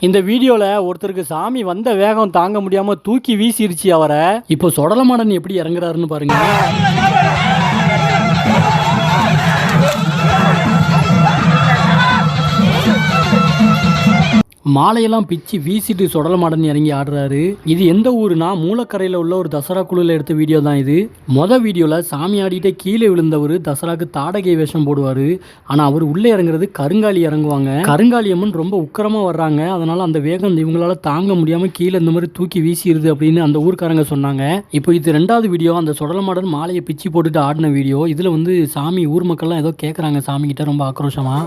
இந்த வீடியோல ஒருத்தருக்கு சாமி வந்த வேகம் தாங்க முடியாம தூக்கி வீசிருச்சு அவரை. இப்போ சொடலமாடன் எப்படி இறங்குறாருன்னு பாருங்க. மாலையெல்லாம் பிச்சு வீசிட்டு சொடலமாடன் இறங்கி ஆடுறாரு. இது எந்த ஊருனா மூலக்கரையில் உள்ள ஒரு தசரா குழுவில் எடுத்த வீடியோ தான் இது. மொத வீடியோவில் சாமி ஆடிட்டே கீழே விழுந்தவர் தசராக்கு தாடகை வேஷம் போடுவார். ஆனால் அவர் உள்ளே இறங்குறது கருங்காலி இறங்குவாங்க. கருங்காலி அம்மன் ரொம்ப உக்கிரமாக வர்றாங்க. அதனால் அந்த வேகம் இவங்களால தாங்க முடியாமல் கீழே இந்த மாதிரி தூக்கி வீசிடுது அப்படின்னு அந்த ஊர்க்காரங்க சொன்னாங்க. இப்போ இது ரெண்டாவது வீடியோ அந்த சொடலமாடன் மாலையை பிச்சு போட்டுட்டு ஆடின வீடியோ இதில் வந்து சாமி ஊர் மக்கள்லாம் ஏதோ கேட்குறாங்க சாமி கிட்ட ரொம்ப ஆக்ரோஷமாக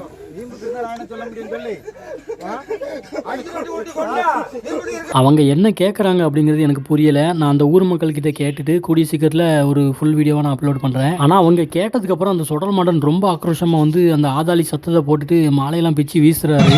அவங்க என்ன கேட்குறாங்க அப்படிங்கிறது எனக்கு புரியலை நான் அந்த ஊர் மக்கள்கிட்ட கேட்டுட்டு கூடிய சீக்கிரத்தில் ஒரு ஃபுல் வீடியோவை நான் அப்லோட் பண்ணுறேன் ஆனால் அவங்க கேட்டதுக்கப்புறம் அந்த சுடல் மாடன் ரொம்ப ஆக்ரோஷமாக வந்து அந்த ஆதாளி சத்தத்தை போட்டுட்டு மாலையெல்லாம் பிச்சு வீசுறாரு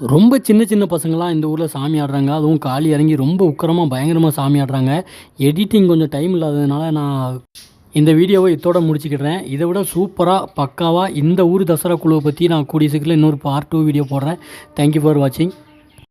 ரொம்ப சின்ன சின்ன பசங்களாம் இந்த ஊரில் சாமி ஆடுறாங்க. அதுவும் காளி இறங்கி ரொம்ப உக்கரமாக பயங்கரமாக சாமி ஆடுறாங்க. எடிட்டிங் கொஞ்சம் டைம் இல்லாததுனால நான் இந்த வீடியோவை இதோட முடிச்சுக்கிடுறேன். இதை விட சூப்பராக பக்காவாக இந்த ஊர் தசரா குழுவை பற்றி நான் கூடிய சீக்கிரம் இன்னொரு பார்ட் டூ வீடியோ போடுறேன். தேங்க்யூ ஃபார் வாட்சிங்